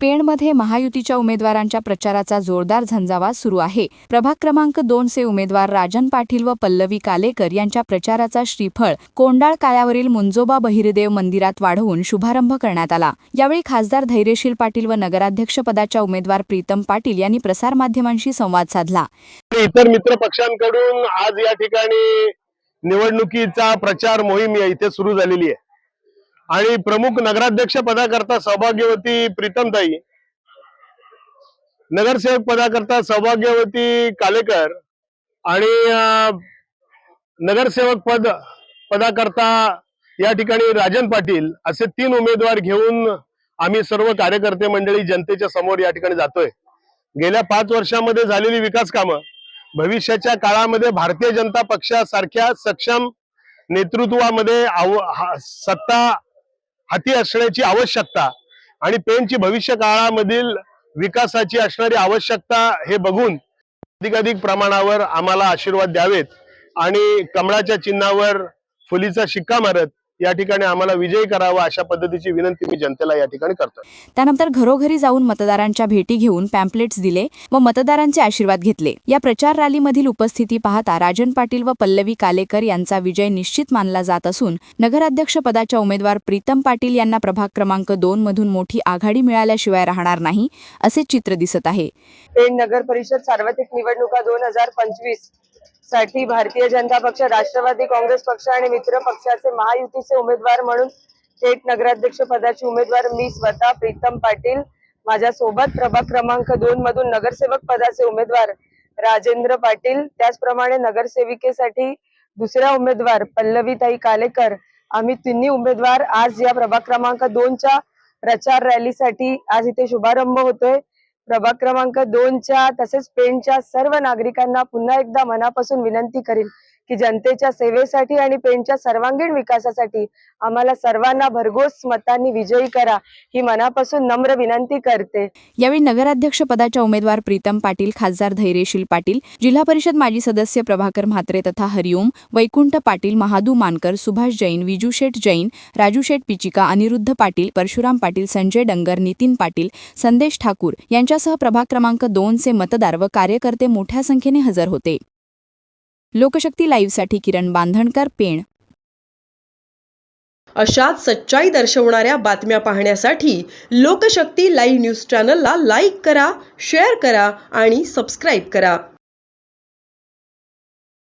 पेणमध्ये महायुतीच्या उमेदवारांच्या प्रचाराचा जोरदार झंझावात सुरू आहे. प्रभाग क्रमांक दोनचे उमेदवार राजन पाटील व पल्लवी कालेकर यांच्या प्रचाराचा श्रीफळ कोंडाळ काळ्यावरील मुंजोबा बहिरदेव मंदिरात वाढवून शुभारंभ करण्यात आला. यावेळी खासदार धैर्यशील पाटील व नगराध्यक्षपदाच्या उमेदवार प्रीतम पाटील यांनी प्रसारमाध्यमांशी संवाद साधला. इतर मित्र पक्षांकडून आज या ठिकाणी निवडणुकीचा प्रचार मोहीम इथे सुरू झालेली आहे. आणि प्रमुख नगराध्यक्ष पदाकरता सौभाग्यवती प्रीतमताई नगरसेवक पदाकरता सौभाग्यवती कालेकर आणि नगरसेवक पद पदाकरता या ठिकाणी राजन पाटील असे तीन उमेदवार घेऊन आम्ही सर्व कार्यकर्ते मंडळी जनतेच्या समोर या ठिकाणी जातोय. गेल्या पाच वर्षामध्ये झालेली विकास कामं भविष्याच्या काळामध्ये भारतीय जनता पक्षासारख्या सक्षम नेतृत्वामध्ये आव सत्ता हाती असण्याची आवश्यकता आणि पेनची भविष्य काळामधील विकासाची असणारी आवश्यकता हे बघून अधिकाधिक प्रमाणावर आम्हाला आशीर्वाद द्यावेत आणि कमळाच्या चिन्हावर फुलीचा शिक्का मारत या ठिकाणी आम्हाला विजयी करावा अशा पद्धतीची विनंती मी जनतेला या ठिकाणी करतो त्यानंतर घरोघरी जाऊन मतदारांच्या भेटी घेऊन पॅम्पलेट्स दिले व मतदारांचे आशीर्वाद घेतले. या प्रचार रॅलीमधील उपस्थिती पाहता राजन पाटील व पल्लवी कालेकर यांचा विजय निश्चित मानला जात असून नगराध्यक्ष पदाच्या उमेदवार प्रीतम पाटील यांना प्रभाग क्रमांक दोन मधून मोठी आघाडी मिळाल्याशिवाय राहणार नाही असे चित्र दिसत आहे. पेण नगर परिषद सार्वत्रिक निवडणुका दोन हजार पंचवीस साठी भारतीय जनता पक्ष राष्ट्रवादी काँग्रेस पक्ष आणि मित्र पक्षाचे महायुतीचे उमेदवार म्हणून थेट नगराध्यक्ष पदाचे उमेदवार मी स्वतः प्रीतम पाटील. माझ्या सोबत प्रभाग क्रमांक दोन मधून नगरसेवक पदाचे उमेदवार राजेंद्र पाटील. त्याचप्रमाणे नगरसेविकेसाठी दुसऱ्या उमेदवार पल्लवीताई कालेकर. आम्ही तिन्ही उमेदवार आज या प्रभाग क्रमांक दोनच्या प्रचार रॅलीसाठी आज इथे शुभारंभ होतोय. प्रभाग क्रमांक दोनच्या तसेच पेणच्या सर्व नागरिकांना पुन्हा एकदा मनापासून विनंती करील की जनतेच्या सेवेसाठी आणि पेणच्या सर्वांगीण विकासासाठी आम्हाला सर्वांना भरघोस मतांनी विजयी करा ही मनापासून नम्र विनंती करते. यावेळी नगराध्यक्ष पदाच्या उमेदवार प्रीतम पाटील खासदार धैर्यशील पाटील जिल्हा परिषद माजी सदस्य प्रभाकर म्हात्रे तथा हरिओम वैकुंठ पाटील महादू मानकर सुभाष जैन विजू शेठ जैन राजू शेठ पिचिका अनिरुद्ध पाटील परशुराम पाटील संजय डंगर नितीन पाटील संदेश ठाकूर यांच्यासह प्रभाग क्रमांक दोनचे मतदार व कार्यकर्ते मोठ्या संख्येने हजर होते. लोकशक्ती लाईव्हसाठी किरण बांधणकर पेण. अशाच सच्चाई दर्शवणाऱ्या बातम्या पाहण्यासाठी लोकशक्ती लाईव्ह न्यूज चॅनलला लाईक करा शेअर करा आणि सबस्क्राईब करा.